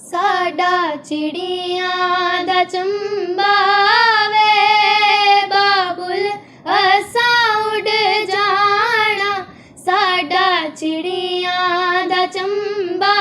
ਸਾਡਾ ਚਿੜੀਆਂ ਦਾ ਚੰਬਾ ਵੇ। ਬਾਬੁਲ ਅਸਾਂ ਉੱਡ ਜਾਣਾ। ਸਾਡਾ ਚਿੜੀਆਂ ਦਾ ਚੰਬਾ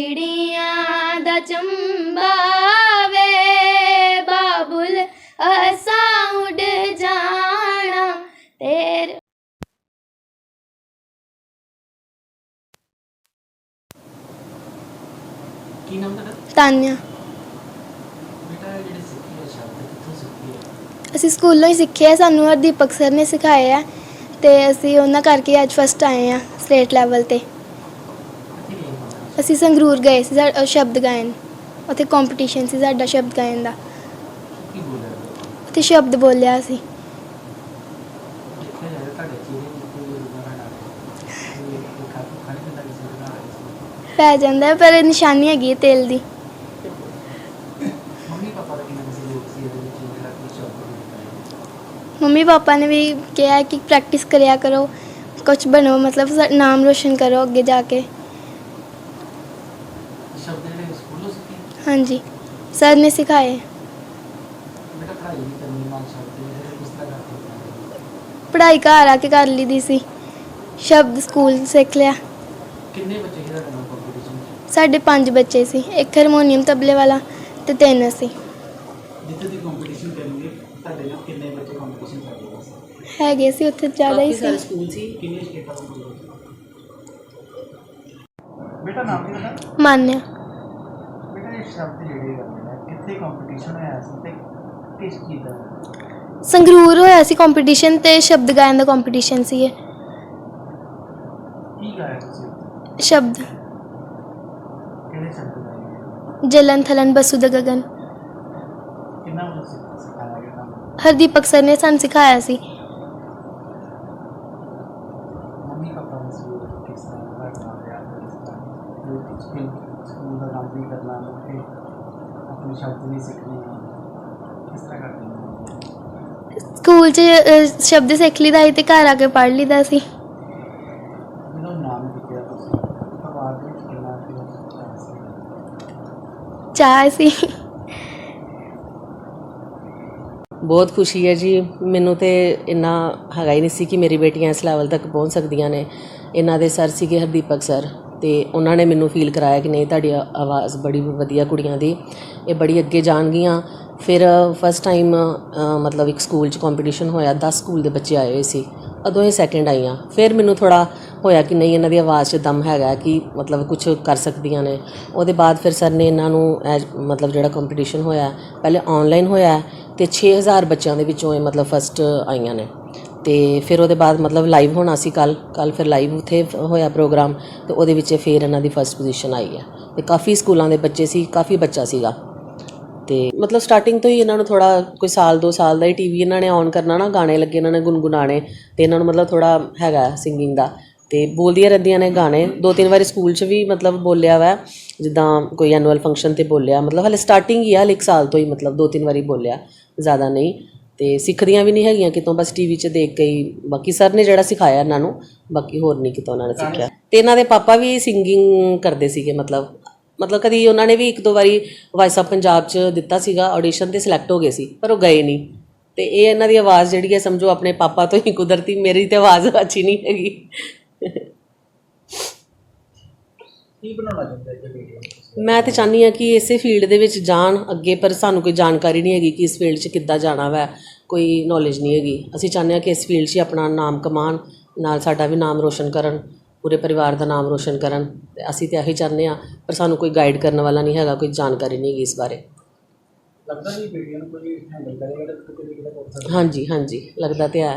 ਚਿੜੀਆਂ ਦਾ ਚੰਬਾ ਵੇ ਬਾਬੁਲ ਅਸਾਂ ਉੱਡ ਜਾਣਾ ਤੇਰੇ। ਕੀ ਨਾਮ ਤੁਹਾਡਾ? ਤਾਨਿਆ। ਬੇਟਾ ਇਹ ਜਿਹੜੇ ਸਿੱਖੀ ਹੈ ਸ਼ਬਦ ਕਿੱਥੋਂ ਸਿੱਖੀ ਹੈ ਅਸੀਂ ਸਕੂਲੋਂ ਹੀ ਸਿੱਖਿਆ ਸਾਨੂੰ ਹਰਦੀਪਕ ਸਰ ਨੇ ਸਿਖਾਏ ਆ ਤੇ ਅਸੀਂ ਉਹਨਾਂ ਕਰਕੇ ਅੱਜ ਫਸਟ ਆਏ ਆ ਸਟੇਟ ਲੈਵਲ ਤੇ। ਅਸੀਂ ਸੰਗਰੂਰ ਗਏ ਸੀ ਸਾ- ਅ, ਸ਼ਬਦ ਗਾਇਨ। ਉੱਥੇ ਕੰਪੀਟੀਸ਼ਨ ਸੀ ਸਾਡਾ ਸ਼ਬਦ ਗਾਇਨ ਦਾ। ਕੀ ਬੋਲਿਆ? ਉੱਥੇ ਸ਼ਬਦ ਬੋਲਿਆ ਸੀ। ਦੇਖਿਆ ਜਾਏ ਤੁਹਾਡੇ ਚਿਹਰੇ ਤੇ ਕੋਈ ਰੁਗਾ ਨਾ ਡਾਲੇ ਇਹ ਖਾ ਖਾਣੇ ਦਾ ਕਿਸੇ ਦਾ ਨਾ ਰਹੇ ਪੈ ਜਾਂਦਾ ਹੈ, ਪਰ ਨਿਸ਼ਾਨੀ ਹੈਗੀ ਹੈ ਤੇਲ ਦੀ। ਮੰਮੀ ਪਾਪਾ ਦਾ ਕਿੰਨਾ ਕਿਸੇ ਲੋਕ ਸੀ ਇਹਦੇ ਵਿੱਚ ਜਿਹੜਾ ਕੋਈ ਸ਼ਬਦ ਬੋਲਦਾ ਮੰਮੀ ਪਾਪਾ ਨੇ ਵੀ ਕਿਹਾ ਕਿ ਪ੍ਰੈਕਟਿਸ ਕਰਿਆ ਕਰੋ ਕੁਝ ਬਣੋ ਮਤਲਬ ਸਾ- ਨਾਮ ਰੋਸ਼ਨ ਕਰੋ ਅੱਗੇ ਜਾ ਕੇ। ਸ਼ਬਦ ਜਿਹੜੇ ਸਕੂਲੋਂ ਸਿੱਖੇ? ਹਾਂਜੀ। ਸਰ ਨੇ ਸਿਖਾਏ। ਬੇਟਾ ਪੜ੍ਹਾਈ ਵੀ ਕਰਨੀ ਨਾਲ ਸ਼ਬਦ ਜਿਹੜੇ ਕਿਸ ਤਰ੍ਹਾਂ ਕਰਦੇ ਹੋ ਪੜ੍ਹਾਈ ਘਰ ਆ ਕੇ ਕਰ ਲਈਦੀ ਸੀ। ਸ਼ਬਦ ਸਕੂਲ ਸਿੱਖ ਲਿਆ। ਕਿੰਨੇ ਬੱਚੇ ਜਿਹੜਾ ਕਰਨਾ ਕੰਪੀਟੀਸ਼ਨ ਸਾਡੇ ਪੰਜ ਬੱਚੇ ਸੀ। ਇੱਕ ਹਾਰਮੋਨੀਅਮ ਤਬਲੇ ਵਾਲਾ ਤੇ ਤਿੰਨ ਅਸੀਂ। ਜਿੱਥੇ ਦੀ ਕੰਪੀਟੀਸ਼ਨ ਕਰਨਗੇ ਤੁਹਾਡੇ ਨਾਲ ਕਿੰਨੇ ਬੱਚੇ ਕੰਪੀਟੀਸ਼ਨ ਕਰਦੇ ਹੋ ਹੈਗੇ ਸੀ ਉੱਥੇ ਜ਼ਿਆਦਾ ਹੀ ਸੀ। ਸਕੂਲ ਸੀ। ਕਿੰਨੇ ਸਟੇਟਾਂ ਤੋਂ ਹੋਏ ਬੇਟਾ ਨਾਮ ਕੀ ਤੁਹਾਡਾ ਮਾਨਿਆ। ਬੇਟਾ ਇਹ ਸ਼ਬਦ ਜਿਹੜੇ ਕਰਦੇ ਨੇ ਕਿੱਥੇ ਕੰਪੀਟੀਸ਼ਨ ਹੋਇਆ ਸੀ ਤੇ ਕਿਸ ਚੀਜ਼ ਦਾ? ਸੰਗਰੂਰ ਹੋਇਆ ਸੀ ਕੰਪੀਟੀਸ਼ਨ ਤੇ ਸ਼ਬਦ ਗਾਇਨ ਦਾ ਕੰਪੀਟੀਸ਼ਨ ਸੀ ਇਹ। ਕੀ ਗਾਇਆ ਤੁਸੀਂ? ਸ਼ਬਦ। ਕਿਹੜੇ ਸ਼ਬਦ ਗਾਏ ਜਲਨ ਥਲਨ ਬਸੂ ਦਾ ਗਗਨ। ਕਿੰਨਾ ਉਹ ਸਿਖਾਇਆ ਗਿਆ ਤੁਹਾਨੂੰ? ਹਰਦੀਪਕ ਸਰ ਨੇ ਸਾਨੂੰ ਸਿਖਾਇਆ ਸੀ ਮੰਮੀ ਪਾਪਾ ਦਾ ਸੀ ਕਿਸ ਤਰ੍ਹਾਂ ਦਾ ਕੰਮ ਰਿਹਾ ਕਿਸ ਤਰ੍ਹਾਂ ਜੋ ਸਕੂਲ ਵੀ ਕਰਨਾ ਤੇ ਆਪਣੇ ਸ਼ਬਦ ਨਹੀਂ ਸਿੱਖਣੇ। ਕਿਸ ਤਰ੍ਹਾਂ ਕਰਦੇ ਸਕੂਲ 'ਚ ਅ, ਸ਼ਬਦ ਸਿੱਖ ਲਈਦਾ ਸੀ ਤੇ ਘਰ ਆ ਕੇ ਪੜ੍ਹ ਲਈਦਾ ਸੀ। ਜਦੋਂ ਨਾਮ ਲਿਖਿਆ ਤੁਸੀਂ। ਪਰਿਵਾਰ ਦੇ ਵਿੱਚ ਕਿੰਨਾ ਕੁ ਸੀ। ਚਾਹ ਸੀ। ਬਹੁਤ ਖੁਸ਼ੀ ਹੈ ਜੀ। ਮੈਨੂੰ ਤੇ ਇੰਨਾ ਹੈਗਾ ਹੀ ਨਹੀਂ ਸੀ ਕਿ ਮੇਰੀ ਬੇਟੀਆਂ ਇਸ ਲੈਵਲ ਤੱਕ ਪਹੁੰਚ ਸਕਦੀਆਂ ਨੇ। ਇਹਨਾਂ ਦੇ ਸਰ ਸੀਗੇ ਹਰਦੀਪਕ ਸਰ ਅਤੇ ਉਹਨਾਂ ਨੇ ਮੈਨੂੰ ਫੀਲ ਕਰਾਇਆ ਕਿ ਨਹੀਂ, ਤੁਹਾਡੀ ਆਵਾਜ਼ ਬੜੀ ਵਧੀਆ ਕੁੜੀਆਂ ਦੀ, ਇਹ ਬੜੀ ਅੱਗੇ ਜਾਣਗੀਆਂ ਫਿਰ ਫਸਟ ਟਾਈਮ ਮਤਲਬ ਇੱਕ ਸਕੂਲ 'ਚ ਕੰਪੀਟੀਸ਼ਨ ਹੋਇਆ 10 ਸਕੂਲ ਦੇ ਬੱਚੇ ਆਏ ਹੋਏ ਸੀ, ਉਦੋਂ ਇਹ ਸੈਕਿੰਡ ਆਈਆਂ। ਫਿਰ ਮੈਨੂੰ ਥੋੜਾ ਹੋਇਆ ਕਿ ਨਹੀਂ, ਇਹਨਾਂ ਦੀ ਆਵਾਜ਼ 'ਚ ਦਮ ਹੈਗਾ ਕਿ ਮਤਲਬ ਕੁਝ ਕਰ ਸਕਦੀਆਂ ਨੇ। ਉਹਦੇ ਬਾਅਦ ਫਿਰ ਸਰ ਨੇ ਇਹਨਾਂ ਨੂੰ ਐਜ- ਮਤਲਬ ਜਿਹੜਾ ਕੰਪੀਟੀਸ਼ਨ ਹੋਇਆ, ਪਹਿਲੇ ਆਨਲਾਈਨ ਹੋਇਆ ਤੇ 6000 ਬੱਚਿਆਂ ਦੇ ਵਿੱਚੋਂ ਇਹ ਮਤਲਬ ਫਸਟ ਆਈਆਂ ਨੇ। ਤੇ ਫਿਰ ਉਹਦੇ ਬਾਅਦ ਮਤਲਬ ਲਾਈਵ ਹੋਣਾ ਸੀ ਕੱਲ ਕੱਲ ਫਿਰ ਲਾਈਵ ਉੱਥੇ ਹੋਇਆ ਪ੍ਰੋਗਰਾਮ ਤੇ ਉਹਦੇ ਵਿੱਚ ਫਿਰ ਇਹਨਾਂ ਦੀ ਫਸਟ ਪੋਜੀਸ਼ਨ ਆਈ ਹੈ। ਤੇ ਕਾਫੀ ਸਕੂਲਾਂ ਦੇ ਬੱਚੇ ਸੀ, ਕਾਫੀ ਬੱਚਾ ਸੀਗਾ। ਤੇ ਮਤਲਬ ਸਟਾਰਟਿੰਗ ਤੋਂ ਹੀ ਇਹਨਾਂ ਨੂੰ ਥੋੜਾ ਕੋਈ ਸਾਲ, ਦੋ ਸਾਲ ਦਾ ਹੀ ਟੀਵੀ ਇਹਨਾਂ ਨੇ ਔਨ ਕਰਨਾ ਨਾ, ਗਾਣੇ ਲੱਗੇ ਇਹਨਾਂ ਨੇ ਗੁੰਗੁਣਾਣੇ ਤੇ ਇਹਨਾਂ ਨੂੰ ਮਤਲਬ ਥੋੜਾ ਹੈਗਾ ਸਿੰਗਿੰਗ ਦਾ। ਤੇ ਬੋਲਦੀਆਂ ਰਹਿੰਦੀਆਂ ਨੇ ਗਾਣੇ, ਦੋ ਤਿੰਨ ਵਾਰੀ ਸਕੂਲ 'ਚ ਵੀ ਮਤਲਬ ਬੋਲਿਆ ਵਾ, ਜਿੱਦਾਂ ਕੋਈ ਐਨੂਅਲ ਫੰਕਸ਼ਨ ਤੇ ਬੋਲਿਆ, ਮਤਲਬ ਹਲੇ ਸਟਾਰਟਿੰਗ ਹੀ ਆ, ਹਲੇ ਇੱਕ ਸਾਲ ਤੋਂ ਹੀ ਮਤਲਬ ਦੋ ਤਿੰਨ ਵਾਰੀ ਬੋਲਿਆ, ਜ਼ਿਆਦਾ ਨਹੀਂ। ਤੇ ਸਿੱਖਦੀਆਂ ਵੀ ਨਹੀਂ ਹੈਗੀਆਂ ਕਿਤੋਂ ਬਸ ਟੀਵੀ 'ਚ ਦੇਖ ਕੇ ਹੀ। ਬਾਕੀ ਸਰ ਨੇ ਜਿਹੜਾ ਸਿਖਾਇਆ ਇਹਨਾਂ ਨੂੰ ਬਾਕੀ ਹੋਰ ਨਹੀਂ ਕਿਤੋਂ ਉਹਨਾਂ ਨੇ ਸਿੱਖਿਆ। ਤੇ ਇਹਨਾਂ ਦੇ ਪਾਪਾ ਵੀ ਸਿੰਗਿੰਗ ਕਰਦੇ ਸੀਗੇ ਮਤਲਬ ਮਤਲਬ ਕਦੀ ਉਹਨਾਂ ਨੇ ਵੀ ਇੱਕ ਦੋ ਵਾਰੀ ਵਾਇਸ ਆਫ ਪੰਜਾਬ 'ਚ ਦਿੱਤਾ ਸੀਗਾ ਆਡੀਸ਼ਨ ਤੇ ਸਿਲੈਕਟ ਹੋ ਗਏ ਸੀ ਪਰ ਉਹ ਗਏ ਨਹੀਂ। ਤੇ ਇਹ ਇਹਨਾਂ ਦੀ ਆਵਾਜ਼ ਜਿਹੜੀ ਹੈ ਸਮਝੋ ਆਪਣੇ ਪਾਪਾ ਤੋਂ ਹੀ ਕੁਦਰਤੀ ਮੇਰੀ ਤੇ ਆਵਾਜ਼ ਅੱਛੀ ਨਹੀਂ ਹੈਗੀ। ਕੀ ਬਣਾਉਣਾ ਚਾਹੁੰਦੇ ਜੀ ਬੇਟੀਆਂ ਮੈਂ ਤੇ ਚਾਹੁੰਦੀ ਹਾਂ ਕਿ ਇਸੇ ਫੀਲਡ ਦੇ ਵਿੱਚ ਜਾਣ ਅੱਗੇ ਪਰ ਸਾਨੂੰ ਕੋਈ ਜਾਣਕਾਰੀ ਨਹੀਂ ਹੈਗੀ ਕਿ ਇਸ ਫੀਲਡ 'ਚ ਕਿੱਦਾਂ ਜਾਣਾ ਵੈ। ਕੋਈ ਨੌਲੇਜ ਨਹੀਂ ਹੈਗੀ। ਅਸੀਂ ਚਾਹੁੰਦੇ ਹਾਂ ਕਿ ਇਸ ਫੀਲਡ 'ਚ ਹੀ ਆਪਣਾ ਨਾਮ ਕਮਾਉਣ ਨਾਲ ਸਾਡਾ ਵੀ ਨਾਮ ਰੋਸ਼ਨ ਕਰਨ ਪੂਰੇ ਪਰਿਵਾਰ ਦਾ ਨਾਮ ਰੋਸ਼ਨ ਕਰਨ। ਤੇ ਅਸੀਂ ਤੇ ਇਹੀ ਚਾਹੁੰਦੇ ਹਾਂ ਪਰ ਸਾਨੂੰ ਕੋਈ ਗਾਈਡ ਕਰਨ ਵਾਲਾ ਨਹੀਂ ਹੈਗਾ ਕੋਈ ਜਾਣਕਾਰੀ ਨਹੀਂ ਹੈਗੀ ਇਸ ਬਾਰੇ। ਲੱਗਦਾ ਜੀ ਬੇਟੀਆਂ ਨੂੰ ਕੋਈ ਹੈਂਡਲ ਕਰੇਗਾ ਤਾਂ ਕਿਤੇ ਕਿਤੇ ਹਾਂਜੀ ਹਾਂਜੀ। ਲੱਗਦਾ ਤੇ ਹੈ।